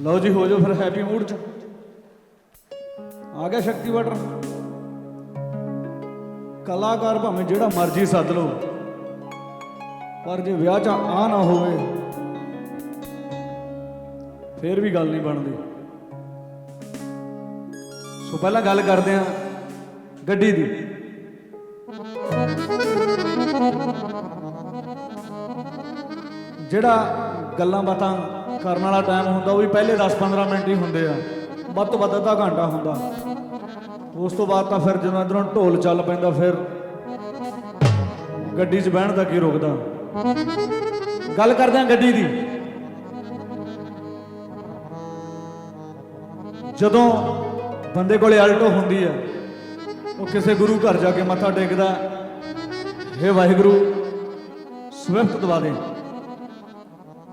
ਲਓ ਜੀ, ਹੋ ਜਾਓ ਫਿਰ ਹੈਪੀ ਮੂਡ ਚ। ਆ ਗਿਆ ਸ਼ਕਤੀ ਵਾਟਰ ਕਲਾਕਾਰ ਭਾਵੇਂ ਜਿਹੜਾ ਮਰਜ਼ੀ ਸੱਦ ਲਓ, ਪਰ ਜੇ ਵਿਆਹ ਚ ਆ ਨਾ ਹੋਵੇ, ਫੇਰ ਵੀ ਗੱਲ ਨਹੀਂ ਬਣਦੀ। ਸੋ ਪਹਿਲਾਂ ਗੱਲ ਕਰਦੇ ਆ ਗੱਡੀ ਦੀ। ਜਿਹੜਾ ਗੱਲਾਂ ਬਾਤਾਂ ਕਰਨ ਵਾਲਾ ਟਾਈਮ ਹੁੰਦਾ, ਉਹ ਵੀ ਪਹਿਲੇ 10-15 ਮਿੰਟ ਹੀ ਹੁੰਦੇ ਆ। ਵੱਧ ਤੋਂ ਵੱਧ ਅੱਧਾ ਘੰਟਾ ਹੁੰਦਾ। ਉਸ ਤੋਂ ਬਾਅਦ ਤਾਂ ਫਿਰ ਜਦੋਂ ਇਧਰੋਂ ਢੋਲ ਚੱਲ ਪੈਂਦਾ, ਫਿਰ ਗੱਡੀ 'ਚ ਬਹਿਣ ਦਾ ਕੀ ਰੋਕਦਾ? ਗੱਲ ਕਰਦੇ ਆ ਗੱਡੀ ਦੀ। ਜਦੋਂ ਬੰਦੇ ਕੋਲੇ ਆਲਟੋ ਹੁੰਦੀ ਆ, ਉਹ ਕਿਸੇ ਗੁਰੂ ਘਰ ਜਾ ਕੇ ਮੱਥਾ ਟੇਕਦਾ, ਹੇ ਵਾਹਿਗੁਰੂ, ਸਵਿਫਟ ਦਵਾ ਦੇ।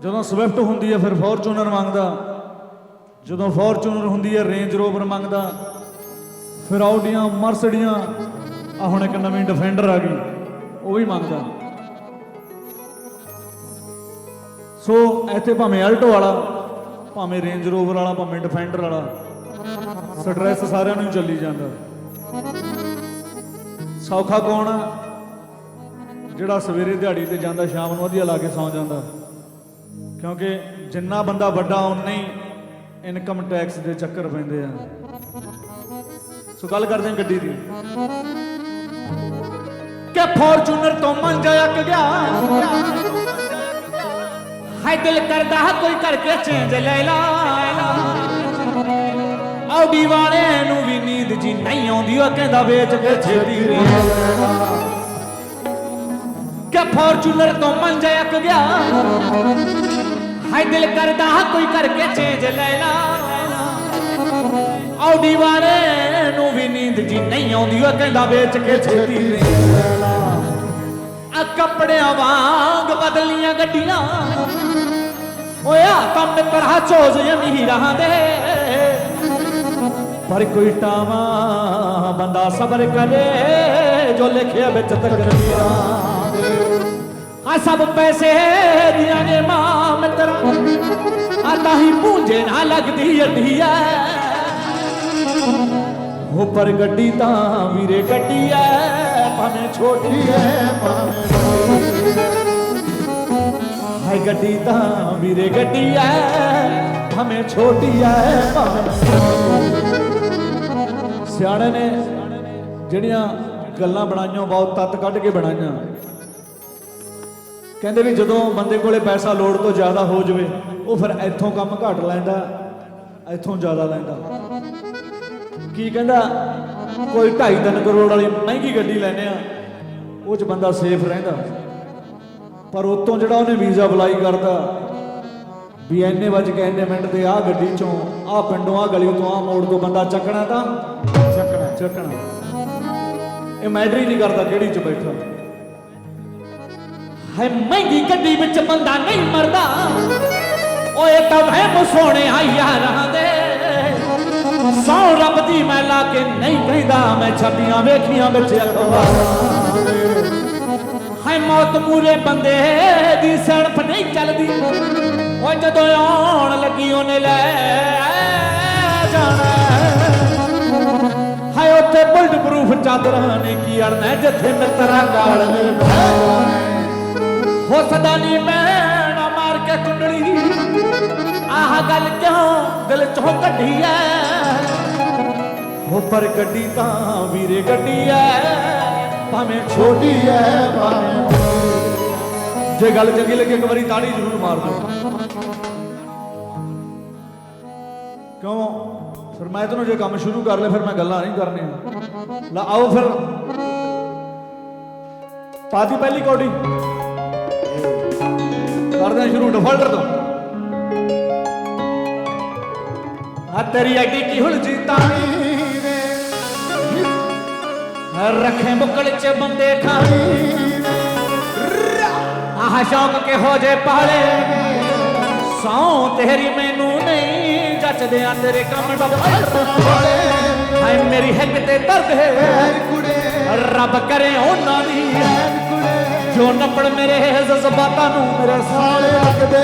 ਜਦੋਂ ਸਵਿਫਟ ਹੁੰਦੀ ਹੈ ਫਿਰ ਫੋਰਚੂਨਰ ਮੰਗਦਾ। ਜਦੋਂ ਫੋਰਚੂਨਰ ਹੁੰਦੀ ਹੈ ਰੇਂਜ ਰੋਵਰ ਮੰਗਦਾ। ਫਿਰ ਆਉਡੀਆਂ ਮਰਸਡੀਆਂ ਆ ਹੁਣ ਇੱਕ ਨਵੀਂ ਡਿਫੈਂਡਰ ਆ ਗਈ, ਉਹ ਵੀ ਮੰਗਦਾ। ਸੋ ਇੱਥੇ ਭਾਵੇਂ ਆਲਟੋ ਵਾਲਾ, ਭਾਵੇਂ ਰੇਂਜ ਰੋਵਰ ਵਾਲਾ, ਭਾਵੇਂ ਡਿਫੈਂਡਰ ਵਾਲਾ, ਸਟ੍ਰੈਸ ਸਾਰਿਆਂ ਨੂੰ ਹੀ ਚੱਲੀ ਜਾਂਦਾ। ਸੌਖਾ ਕੌਣ ਆ? ਜਿਹੜਾ ਸਵੇਰੇ ਦਿਹਾੜੀ ਤੇ ਜਾਂਦਾ, ਸ਼ਾਮ ਨੂੰ ਵਧੀਆ ਲਾ ਕੇ ਸੌਂ ਜਾਂਦਾ। ਕਿਉਂਕਿ ਜਿੰਨਾ ਬੰਦਾ ਵੱਡਾ ਉਨਾ ਹੀ ਇਨਕਮ ਟੈਕਸ ਦੇ ਚੱਕਰ ਪੈਂਦੇ ਆ। ਸੋ ਗੱਲ ਕਰਦੇ ਹਾਂ ਗੱਡੀ ਦੀ। ਕਿ ਫੋਰਚੂਨਰ ਤੋਂ ਮੰਜਾ ਅੱਕ ਗਿਆ। ਹਾਏ ਦਿਲ ਕਰਦਾ ਹੈ ਕੋਈ ਕਰਕੇ ਚੇਂਜ ਲੈ ਲਾ। ਆਉਡੀ ਵਾਲੇ ਨੂੰ ਵੀ ਨੀਂਦ ਜੀ ਨਹੀਂ ਆਉਂਦੀ, ਉਹ ਕਹਿੰਦਾ ਵੇਚ ਕੇ ਛੇਤੀ ਰੇ ਕਿ ਫੋਰਚੂਨਰ ਤੋਂ ਮੰਜਾ ਅੱਕ ਗਿਆ। ਹਾਏ ਦਿਲ ਕਰਦਾ ਹੈ ਕੋਈ ਕਰਕੇ ਚੇਂਜ ਲੈ ਲਾ ਆਉਡੀ ਵਾਲੇ ਨੂੰ ਵੀ ਨੀਂਦ ਜੀ ਨਹੀਂ ਆਉਂਦੀ, ਉਹ ਕਹਿੰਦਾ ਵੇਚ ਕੇ ਛੇਤੀ ਰੇ ਆ ਕੱਪੜਿਆਂ ਵਾਂਗ ਬਦਲੀਆਂ ਗੱਡੀਆਂ। ਓਇਆ ਕੰਮ ਤਰ੍ਹਾਂ ਚੋਜ਼ ਅਮੀਰਾਂ ਦੇ। ਪਰ ਕੋਈ ਟਾਵਾ, ਬੰਦਾ ਸਬਰ ਕਰੇ, ਜੋ ਲਿਖਿਆ ਵਿੱਚ ਤਕਦੀਰਾਂ ਆ ਸਭ ਪੈਸੇ ਦੀਆਂ ਨੇ ਮਾਂ ਆ ਪੂੰਝੇ ਨਾ ਲੱਗਦੀ ਅੱਡੀ ਐ। ਹੋ ਪਰ ਗੱਡੀ ਤਾਂ ਵੀਰੇ ਗੱਡੀ ਐ, ਭਾਵੇਂ ਛੋਟੀ ਐ, ਭਾਵੇਂ ਹਾਏ ਗੱਡੀ ਤਾਂ ਵੀਰੇ ਗੱਡੀ ਐ, ਭਾਵੇਂ ਛੋਟੀ ਐ, ਭਾਵੇਂ ਸਿਆਣੇ ਨੇ ਜਿਹੜੀਆਂ ਗੱਲਾਂ ਬਣਾਈਆਂ ਬਹੁਤ ਤੱਤ ਕੱਢ ਕੇ ਬਣਾਈਆਂ। ਕਹਿੰਦੇ ਵੀ ਜਦੋਂ ਬੰਦੇ ਕੋਲੇ ਪੈਸਾ ਲੋੜ ਤੋਂ ਜ਼ਿਆਦਾ ਹੋ ਜਾਵੇ ਉਹ ਫਿਰ ਇੱਥੋਂ ਕੰਮ ਘੱਟ ਲੈਂਦਾ, ਇੱਥੋਂ ਜ਼ਿਆਦਾ ਲੈਂਦਾ। ਕੀ ਕਹਿੰਦਾ? ਕੋਈ 2.5 ਕਰੋੜ ਵਾਲੀ ਮਹਿੰਗੀ ਗੱਡੀ ਲੈਨੇ ਆ, ਉਹ ਚ ਬੰਦਾ ਸੇਫ ਰਹਿੰਦਾ। ਪਰ ਉਤੋਂ ਜਿਹੜਾ ਉਹਨੇ ਵੀਜ਼ਾ ਅਪਲਾਈ ਕਰਦਾ ਵੀ ਐਨੇ ਵਜ ਕੇ ਐਨੇ ਮਿੰਟ ਤੇ ਆਹ ਗੱਡੀ ਚੋਂ, ਆਹ ਪਿੰਡੋਂ, ਆਹ ਗਲੀ ਤੋਂ ਆਹ ਮੋੜ ਤੋਂ ਬੰਦਾ ਚੱਕਣਾ ਤਾਂ? ਚੱਕਣਾ ਚੱਕਣਾ। ਇਹ ਮੈਟਰ ਹੀ ਨਹੀਂ ਕਰਦਾ ਕਿਹੜੀ ਚ ਬੈਠਾ। ਹਾਏ ਮਹਿੰਗੀ ਗੱਡੀ ਵਿੱਚ ਬੰਦਾ ਨਹੀਂ ਮਰਦਾ। ਓਏ ਤਾਂ ਵਹਿਮ ਸੋਹਣੇ ਆ ਯਾਰਾਂ ਦੇ ਸੌ ਰੱਬ ਦੀ ਮੈਂ ਲਾ ਕੇ ਨਹੀਂ ਕਹਿੰਦਾ, ਮੈਂ ਛੱਡੀਆਂ ਵੇਖੀਆਂ ਵਿੱਚ ਅਖਬਾਰਾਂ ਦੇ ਹਾਏ ਮੌਤ ਮੂਰੇ ਬੰਦੇ ਦੀ ਸੜਪ ਨਹੀਂ ਚੱਲਦੀ। ਓਏ ਜਦੋਂ ਆਉਣ ਲੱਗੀ ਉਹਨੇ ਲੈ ਜਾਣਾ। ਹਾਏ ਉੱਥੇ ਬੁਲਟ ਪ੍ਰੂਫ ਚਾਦਰਾਂ ਨੇ ਕੀ ਅੜਨਾ, ਜਿੱਥੇ ਮਿੱਤਰਾਂ ਗਾਲ ਨੇ। ਹੋ ਸਦਾ ਨਹੀਂ ਮੈਂ ਨਾ ਮਾਰ ਕੇ ਕੁੰਡਲੀ। ਆਹ ਗੱਲ ਕਿਉਂ ਦਿਲ ਚੋਂ ਕੱਢੀ ਐ ਹੋ ਪਰ ਗੱਡੀ ਤਾਂ ਵੀਰੇ ਗੱਡੀ ਐ ਭਾਵੇਂ ਛੋਟੀ ਐ, ਭਾਵੇਂ ਜੇ ਗੱਲ ਚੰਗੀ ਲੱਗੇ, ਇੱਕ ਵਾਰੀ ਤਾੜੀ ਜ਼ਰੂਰ ਮਾਰ ਦਿਓ। ਕਿਉਂ? ਫਿਰ ਮੈਂ ਤੈਨੂੰ ਜੇ ਕੰਮ ਸ਼ੁਰੂ ਕਰ ਲਿਆ ਫਿਰ ਮੈਂ ਗੱਲਾਂ ਨਹੀਂ ਕਰਨੀਆਂ। ਲਾ ਆਓ ਫਿਰ। ਪਾਦੀ ਪਹਿਲੀ ਕੌਡੀ। ਕਰਦੇ ਹਾਂ ਸ਼ੁਰੂ, ਡਿਫਾਲਟਰ ਤੋਂ। ਆ ਤੇਰੀ ਐਡੀ ਕੀ ਹੁਲਜੀ ਵੇ ਰੱਖੇ ਮੁਕਲ ਚ ਬੰਦੇ ਖਾਣੀ ਆਹ ਸ਼ੌਕ ਕੇ ਹੋ ਜੇ ਪਾਲੇ ਸੌ ਤੇਰੀ ਮੈਨੂੰ ਨਹੀਂ ਜੱਚਦਿਆਂ ਤੇਰੇ ਕੰਮ ਡੋਲੇ ਹਾਏ ਮੇਰੀ ਹਿੱਕ ਤੇ ਦਰਦ ਹੈ। ਰੱਬ ਕਰੇ ਉਹਨਾਂ ਦੀ। ਜੋ ਨੱਪੜ ਮੇਰੇ ਜਜ਼ਬਾਤਾਂ ਨੂੰ ਮੇਰੇ ਸਾਲੇ ਅੱਗ ਦੇ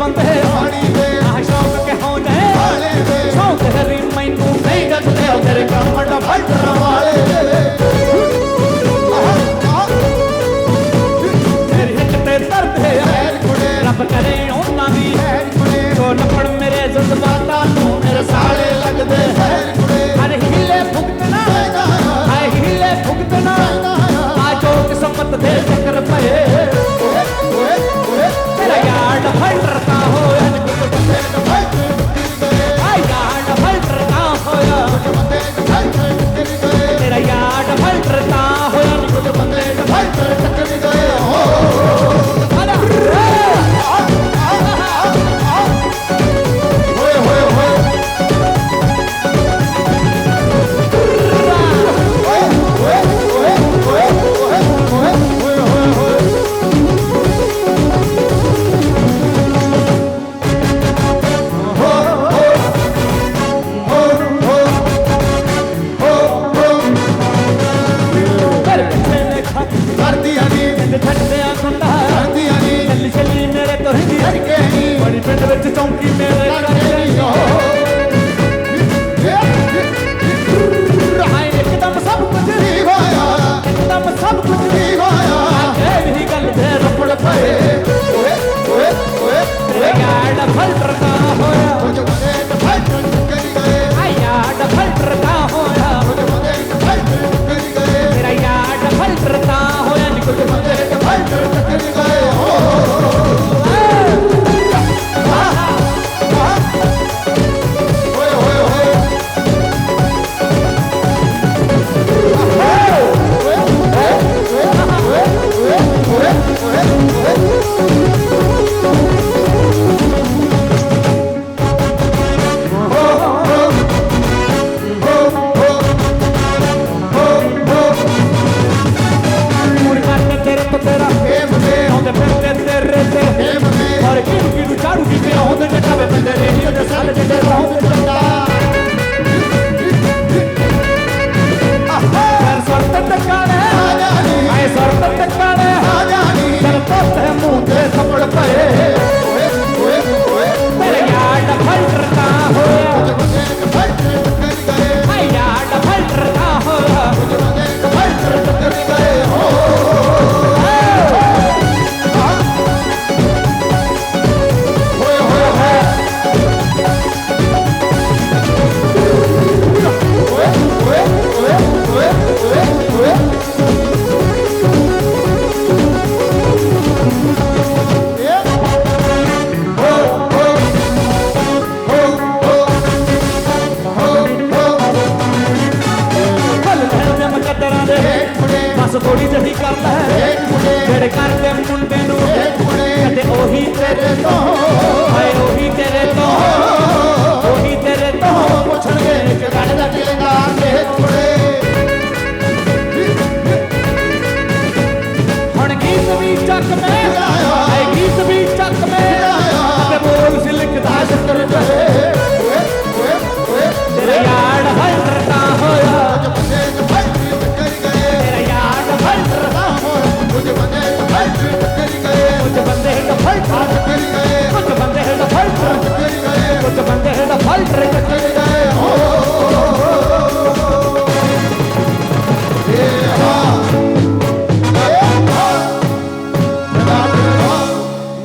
ਬੰਦੇ I don't police, the police,